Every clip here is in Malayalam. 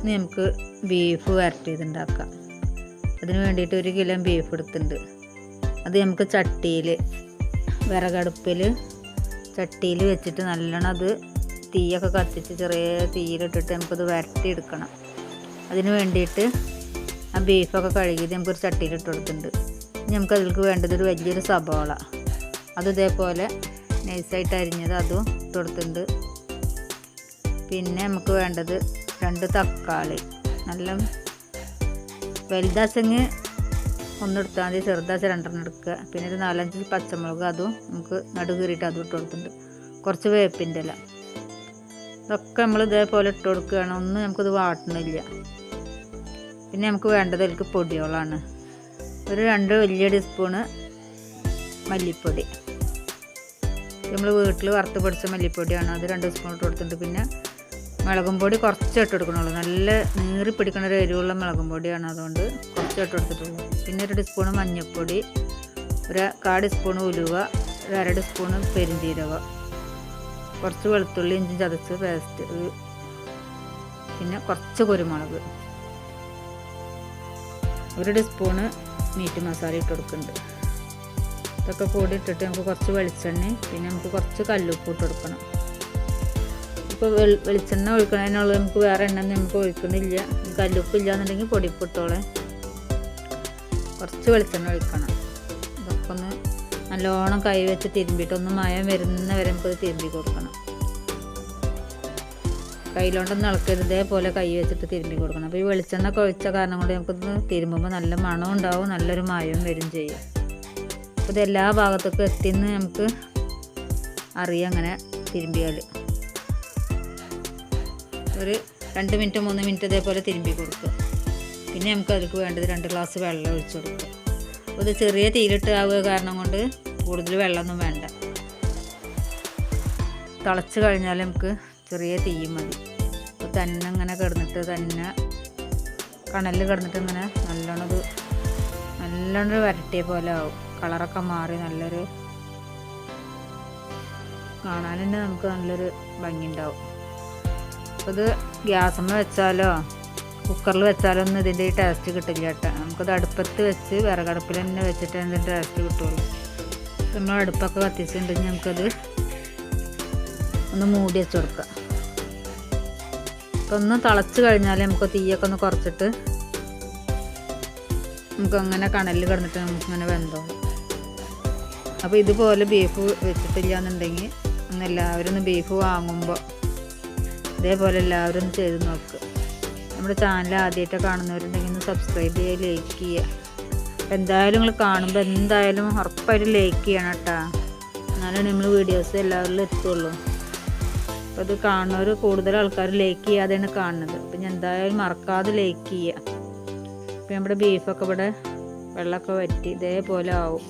ഇനി നമുക്ക് ബീഫ് വരട്ടി ചെയ്തുണ്ടാക്കാം അതിന് വേണ്ടിയിട്ട് ഒരു കിലോ ബീഫ് എടുത്തിട്ടുണ്ട്. അത് നമുക്ക് ചട്ടിയിൽ വിറകടുപ്പിൽ ചട്ടിയിൽ വെച്ചിട്ട് നല്ലോണം അത് തീയൊക്കെ കത്തിച്ച് ചെറിയ തീയിലിട്ടിട്ട് നമുക്കത് വരട്ടി എടുക്കണം അതിന് വേണ്ടിയിട്ട് ആ ബീഫൊക്കെ കഴുകിയത് നമുക്കൊരു ചട്ടിയിലിട്ട് കൊടുത്തിട്ടുണ്ട്. നമുക്ക് അതിലേക്ക് വേണ്ടത് ഒരു വലിയൊരു സബോള. അത് ഇതേപോലെ നൈസായിട്ട് അരിഞ്ഞത് അതും ഇട്ട് പിന്നെ നമുക്ക് വേണ്ടത് രണ്ട് തക്കാളി. നല്ല വലുതാച്ചെങ്കിൽ ഒന്നെടുത്താൽ മതി. ചെറുതാച്ച രണ്ടെണ്ണം എടുക്കുക. പിന്നെ ഒരു നാലഞ്ച് പച്ചമുളക് അതും നമുക്ക് നടുകീറിയിട്ട് അതും ഇട്ട് കൊടുത്തിട്ടുണ്ട്. കുറച്ച് വേപ്പിന്റെ ഇല. ഇതൊക്കെ നമ്മൾ ഇതേപോലെ ഇട്ട് കൊടുക്കുകയാണ്. ഒന്നും നമുക്കിത് വാട്ടണില്ല. പിന്നെ നമുക്ക് വേണ്ടത് എനിക്ക് പൊടികളാണ് ഒരു രണ്ട് വലിയ ടീസ്പൂണ് മല്ലിപ്പൊടി. നമ്മൾ വീട്ടിൽ വറുത്ത് പൊടിച്ച മല്ലിപ്പൊടിയാണ്. അത് രണ്ട് സ്പൂൺ ഇട്ട് കൊടുത്തിട്ടുണ്ട്. പിന്നെ മുളകും പൊടി കുറച്ച് ഇട്ട് കൊടുക്കണുള്ളൂ. നല്ല നീറി പിടിക്കുന്ന ഒരു എരിവുള്ള മുളകും പൊടിയാണ് അതുകൊണ്ട് കുറച്ച് ഇട്ട് കൊടുത്തിട്ടുള്ളൂ. പിന്നെ ഒരു ടീസ്പൂണ് മഞ്ഞൾപ്പൊടി ഒരു കാ ടീസ്പൂണ് ഉലുവ ഒരു അര ടീസ്പൂണ് പെരുംജീരകം കുറച്ച് വെളുത്തുള്ളി ഇഞ്ചി ചതച്ച് പേസ്റ്റ് പിന്നെ കുറച്ച് കുരുമുളക്. ഒരു ടീസ്പൂണ് മീറ്റ് മസാല ഇട്ട് കൊടുക്കുന്നുണ്ട്. ഇതൊക്കെ കൂടി ഇട്ടിട്ട് നമുക്ക് കുറച്ച് വെളിച്ചെണ്ണ പിന്നെ നമുക്ക് കുറച്ച് കല്ലുപ്പ് ഇട്ട് കൊടുക്കണം. ഇപ്പോൾ വെളിച്ചെണ്ണ ഒഴിക്കണതിനുള്ള നമുക്ക് വേറെ എണ്ണ നമുക്ക് ഒഴിക്കണില്ല. കല്ലുപ്പില്ല എന്നുണ്ടെങ്കിൽ പൊടിപ്പിട്ടോളെ കുറച്ച് വെളിച്ചെണ്ണ ഒഴിക്കണം. ഇതൊക്കെ ഒന്ന് നല്ലോണം കൈ വെച്ച് തിരുമ്പിയിട്ട് ഒന്ന് മയം വരുന്ന വരെ നമുക്കത് തിരുമ്പി കൊടുക്കണം. കയ്യിലോണ്ടൊന്ന് ഇളക്കരുത്. ഇതേപോലെ കൈ വെച്ചിട്ട് തിരുമ്പി കൊടുക്കണം. അപ്പോൾ ഈ വെളിച്ചെണ്ണ ഒഴിച്ച കാരണം കൊണ്ട് നമുക്കൊന്ന് തിരുമ്പുമ്പോൾ നല്ല മണം ഉണ്ടാവും. നല്ലൊരു മയവും വരും ചെയ്യും. അപ്പോൾ ഇത് എല്ലാ ഭാഗത്തേക്കും എത്തിന്ന് നമുക്ക് അറിയാം അങ്ങനെ തിരുമ്പിയാൽ ഒരു രണ്ട് മിനിറ്റ് മൂന്ന് മിനിറ്റ് ഇതേപോലെ തിരുമ്പി കൊടുക്കുക പിന്നെ നമുക്ക് അതിലേക്ക് വേണ്ടത് രണ്ട് ഗ്ലാസ് വെള്ളം ഒഴിച്ചു കൊടുക്കുക ഇത് ചെറിയ തീയിലിട്ട് ആവുക കാരണം കൊണ്ട് കൂടുതൽ വെള്ളമൊന്നും വേണ്ട. തിളച്ച് കഴിഞ്ഞാൽ നമുക്ക് ചെറിയ തീ മതി. അപ്പോൾ തന്നെ ഇങ്ങനെ കിടന്നിട്ട് തന്നെ കണലിൽ കിടന്നിട്ട് ഇങ്ങനെ നല്ലോണം ഇത് നല്ലോണം വരട്ടിയ പോലെ ആവും. കളറൊക്കെ മാറി നല്ലൊരു കാണാൻ തന്നെ നമുക്ക് നല്ലൊരു ഭംഗി ഉണ്ടാവും അപ്പോൾ ഗ്യാസമ്മ വെച്ചാലോ? കുക്കറിൽ വെച്ചാലോ ഒന്നും ഇതിന്റെ ഈ ടേസ്റ്റ് കിട്ടില്ല കേട്ടോ. നമുക്കത് അടുപ്പത്ത് വെച്ച് വിറകടുപ്പിൽ തന്നെ വെച്ചിട്ട് അതിന്റെ ടേസ്റ്റ് കിട്ടുള്ളൂ. നമ്മൾ അടുപ്പൊക്കെ കത്തിച്ചിട്ടുണ്ടെങ്കിൽ നമുക്കത് ഒന്ന് മൂടി വെച്ച് കൊടുക്കാം. അപ്പം ഒന്ന് തിളച്ച് കഴിഞ്ഞാൽ നമുക്ക് തീയൊക്കെ ഒന്ന് കുറച്ചിട്ട് നമുക്ക് അങ്ങനെ കണലിൽ കിടന്നിട്ട് നമുക്കിങ്ങനെ വെന്തോ അപ്പോൾ ഇതുപോലെ ബീഫ് വെച്ചിട്ടില്ല എന്നുണ്ടെങ്കിൽ എല്ലാവരും ഒന്ന് ബീഫ് വാങ്ങുമ്പോൾ ഇതേപോലെ എല്ലാവരും ചെയ്ത് നോക്കുക നമ്മുടെ ചാനൽ ആദ്യമായിട്ട് കാണുന്നവരുണ്ടെങ്കിൽ ഒന്ന് സബ്സ്ക്രൈബ് ചെയ്യുക ലൈക്ക് ചെയ്യുക. എന്തായാലും നിങ്ങൾ കാണുമ്പോൾ എന്തായാലും ഉറപ്പായിട്ട് ലൈക്ക് ചെയ്യണം കേട്ടോ എന്നാലും നമ്മൾ വീഡിയോസ് എല്ലാവരിലും എത്തുള്ളൂ. അപ്പോൾ അത് കാണുന്നവർ കൂടുതൽ ആൾക്കാർ ലൈക്ക് ചെയ്യാതെയാണ് കാണുന്നത്. അപ്പം ഞാൻ എന്തായാലും മറക്കാതെ ലൈക്ക് ചെയ്യുക. ഇപ്പം നമ്മുടെ ബീഫൊക്കെ ഇവിടെ വെള്ളമൊക്കെ വറ്റി ഇതേപോലെ ആവും.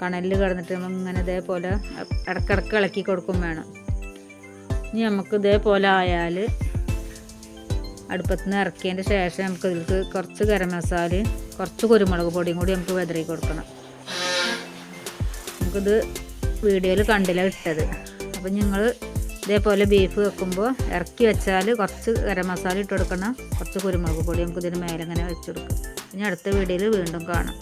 കണലിൽ കിടന്നിട്ട് നമ്മൾ ഇങ്ങനെ ഇതേപോലെ ഇടക്കിടക്ക് ഇളക്കി കൊടുക്കും വേണം. ഇനി നമുക്ക് ഇതേപോലെ ആയാൽ അടുപ്പത്ത് നിന്ന് ഇറക്കിയതിന്റെ ശേഷം നമുക്ക് ഇതിലേക്ക് കുറച്ച് ഗരം മസാലയും കുറച്ച് കുരുമുളക് പൊടിയും കൂടി നമുക്ക് വെതറി കൊടുക്കണം. നമുക്കിത് വീഡിയോയിൽ കണ്ടില്ല ഇട്ടത്. അപ്പം നിങ്ങൾ ഇതേപോലെ ബീഫ് വെക്കുമ്പോൾ ഇറക്കി വെച്ചാൽ കുറച്ച് ഗരം മസാല ഇട്ട് കൊടുക്കണം. കുറച്ച് കുരുമുളക് പൊടി നമുക്ക് ഇതിന് മേലെ ഇങ്ങനെ വെച്ച് കൊടുക്കും. ഇനി അടുത്ത വീഡിയോയിൽ വീണ്ടും കാണാം.